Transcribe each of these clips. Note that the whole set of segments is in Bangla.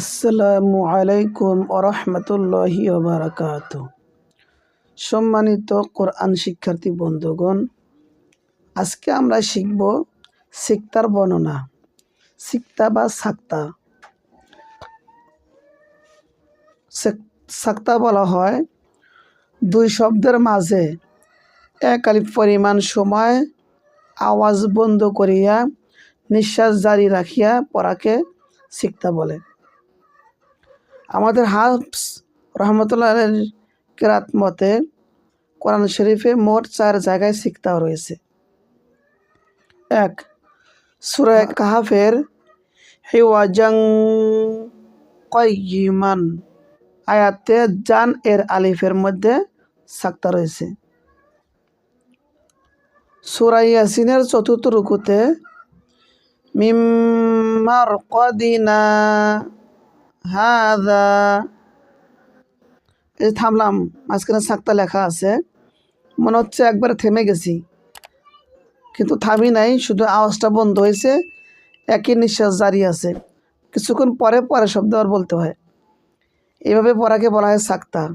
আসসালামু আলাইকুম ওরহমতুল্লাহি ওবরাকাত সম্মানিত কোরআন শিক্ষার্থী বন্ধুগণ, আজকে আমরা শিখব সিক্তার বর্ণনা। সিক্তা বা সাক্তা। সাক্তা বলা হয় দুই শব্দের মাঝে এক আলিফ পরিমাণ সময় আওয়াজ বন্ধ করিয়া নিঃশ্বাস জারি রাখিয়া পড়াকে সিক্তা বলে। আমাদের হাফস রহমতুল্লাহ কেরাত মতে কোরআন শরীফে মোট চার জায়গায় সিক্তাও রয়েছে। এক সুরায় কাহাফের হিওয়াজাং কয়িমান আয়াতে জান এর আলিফের মধ্যে সাক্তা রয়েছে। সুরাই ইয়াসিনের চতুর্থ রুকুতে, মিম্মার কদিনা হাদা। এই থামলাম, মাঝখানে সাক্তা লেখা আছে। মনে হচ্ছে একবারে থেমে গেছি। কিন্তু থামি নাই, শুধু আওয়াজটা বন্ধ হয়েছে, একই নিঃশ্বাস জারি আছে। কিছুক্ষণ পরে পরে শব্দ আর বলতে হয়। এভাবে পড়াকে বলা হয় সাক্তা।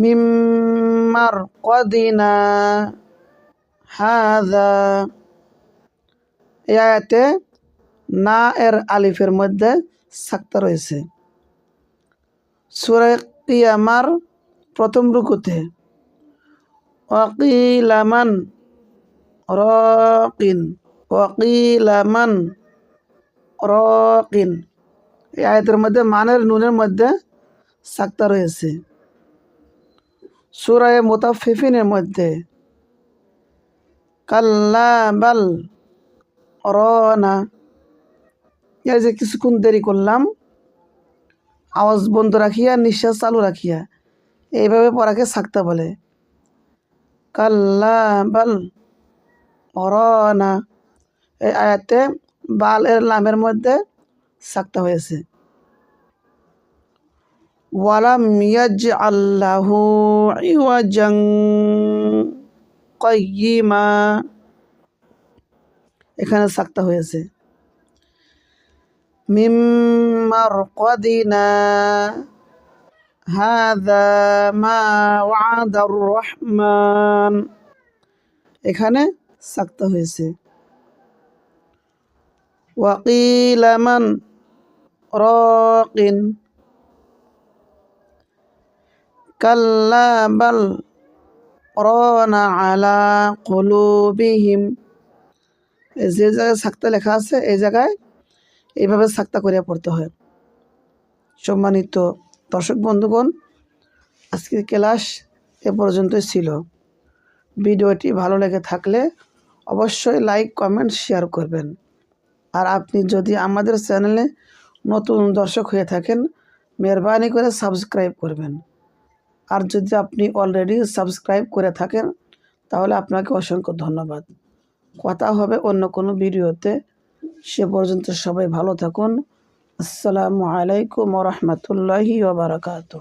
মিম্মার কদিনা হাদা। এই আয়াতে না এর আলিফের মধ্যে সাক্তা রয়েছে। সুরে কিয়ামার প্রথম রুকুতে ওয়াকিলামান রকিন ওয়াকিলামান রকিন। এই আয়াতের মধ্যে মানের নুনের মধ্যে সাক্তা রয়েছে। সুরায় মোতাফিফিনের মধ্যে, কাল্লা বাল রনা এই যে কিছুক্ষণ দেরি করলাম, আওয়াজ বন্ধ রাখিয়া, নিঃশ্বাস চালু রাখিয়া, এইভাবে পড়াকে সাকতে বলে। কাল্লা বাল রনা এই আয়াতে বাল এর লামের মধ্যে সাকতা হয়েছে। ওয়ালাম ইয়াজ আল্লাহু কয়িমা এখানে সাক্তা হয়েছে। মিম্মার কদিনা হাদা মা ওয়াদার রহমান। এখানে সাক্তা হয়েছে। ওয়াকিলামান রকিন। কাল্লা বাল রনা আলা কুলুবিহিম। এই যে জায়গায় সাক্তা লেখা আছে, এই জায়গায় এইভাবে সাক্তা করিয়া পড়তে হয়। সম্মানিত দর্শক বন্ধুগণ, আজকের ক্লাস এ পর্যন্তই ছিল। ভিডিওটি ভালো লেগে থাকলে অবশ্যই লাইক, কমেন্ট, শেয়ার করবেন। আর আপনি যদি আমাদের চ্যানেলে নতুন দর্শক হয়ে থাকেন, মেহরবানি করে সাবস্ক্রাইব করবেন। আর যদি আপনি অলরেডি সাবস্ক্রাইব করে থাকেন, তাহলে আপনাকে অসংখ্য ধন্যবাদ। কথা হবে অন্য কোনো ভিডিওতে। সে পর্যন্ত সবাই ভালো থাকুন। আসসালামু আলাইকুম রহমতুল্লাহি ওবরাকাতু